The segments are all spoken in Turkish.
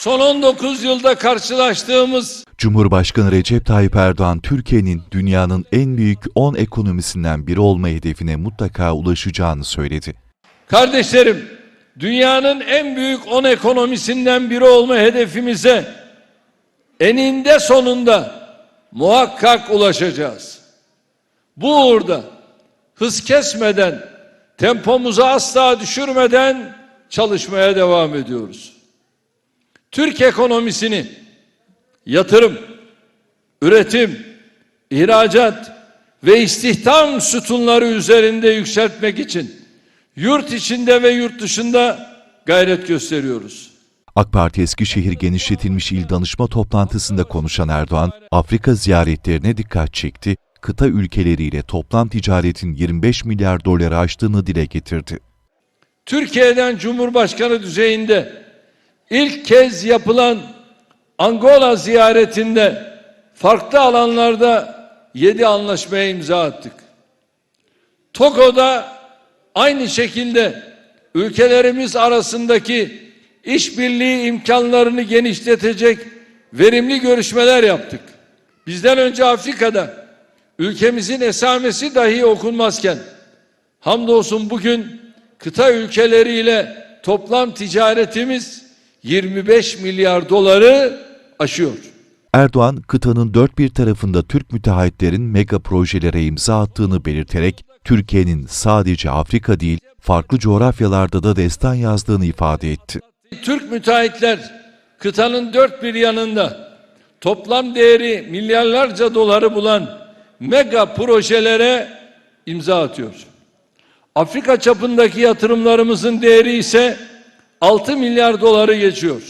son 19 yılda karşılaştığımız Cumhurbaşkanı Recep Tayyip Erdoğan, Türkiye'nin dünyanın en büyük 10 ekonomisinden biri olma hedefine mutlaka ulaşacağını söyledi. Kardeşlerim, dünyanın en büyük 10 ekonomisinden biri olma hedefimize eninde sonunda muhakkak ulaşacağız. Bu uğurda hız kesmeden, tempomuzu asla düşürmeden çalışmaya devam ediyoruz. Türk ekonomisini yatırım, üretim, ihracat ve istihdam sütunları üzerinde yükseltmek için yurt içinde ve yurt dışında gayret gösteriyoruz. AK Parti Eskişehir genişletilmiş il danışma toplantısında konuşan Erdoğan, Afrika ziyaretlerine dikkat çekti, kıta ülkeleriyle toplam ticaretin 25 milyar doları aştığını dile getirdi. Türkiye'den Cumhurbaşkanı düzeyinde ilk kez yapılan Angola ziyaretinde farklı alanlarda yedi anlaşmaya imza attık. Togo'da aynı şekilde ülkelerimiz arasındaki işbirliği imkanlarını genişletecek verimli görüşmeler yaptık. Bizden önce Afrika'da ülkemizin esamesi dahi okunmazken hamdolsun bugün kıta ülkeleriyle toplam ticaretimiz 25 milyar doları aşıyor. Erdoğan, kıtanın dört bir tarafında Türk müteahhitlerin mega projelere imza attığını belirterek, Türkiye'nin sadece Afrika değil, farklı coğrafyalarda da destan yazdığını ifade etti. Türk müteahhitler kıtanın dört bir yanında toplam değeri milyarlarca doları bulan mega projelere imza atıyor. Afrika çapındaki yatırımlarımızın değeri ise 6 milyar doları geçiyor.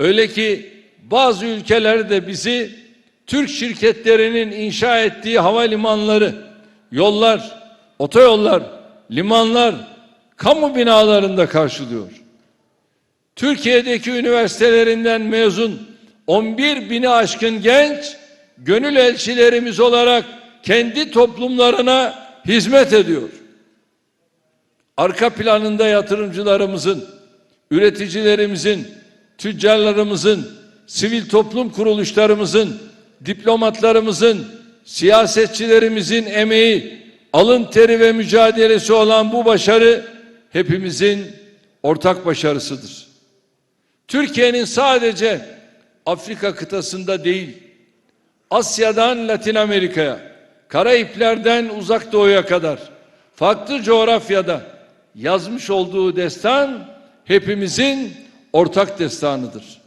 Öyle ki bazı ülkeler de bizi Türk şirketlerinin inşa ettiği havalimanları, yollar, otoyollar, limanlar, kamu binalarında karşılıyor. Türkiye'deki üniversitelerinden mezun 11 bini aşkın genç gönül elçilerimiz olarak kendi toplumlarına hizmet ediyor. Arka planında yatırımcılarımızın, üreticilerimizin, tüccarlarımızın, sivil toplum kuruluşlarımızın, diplomatlarımızın, siyasetçilerimizin emeği, alın teri ve mücadelesi olan bu başarı hepimizin ortak başarısıdır. Türkiye'nin sadece Afrika kıtasında değil, Asya'dan Latin Amerika'ya, Karayipler'den Uzak Doğu'ya kadar farklı coğrafyada yazmış olduğu destan hepimizin ortak destanıdır.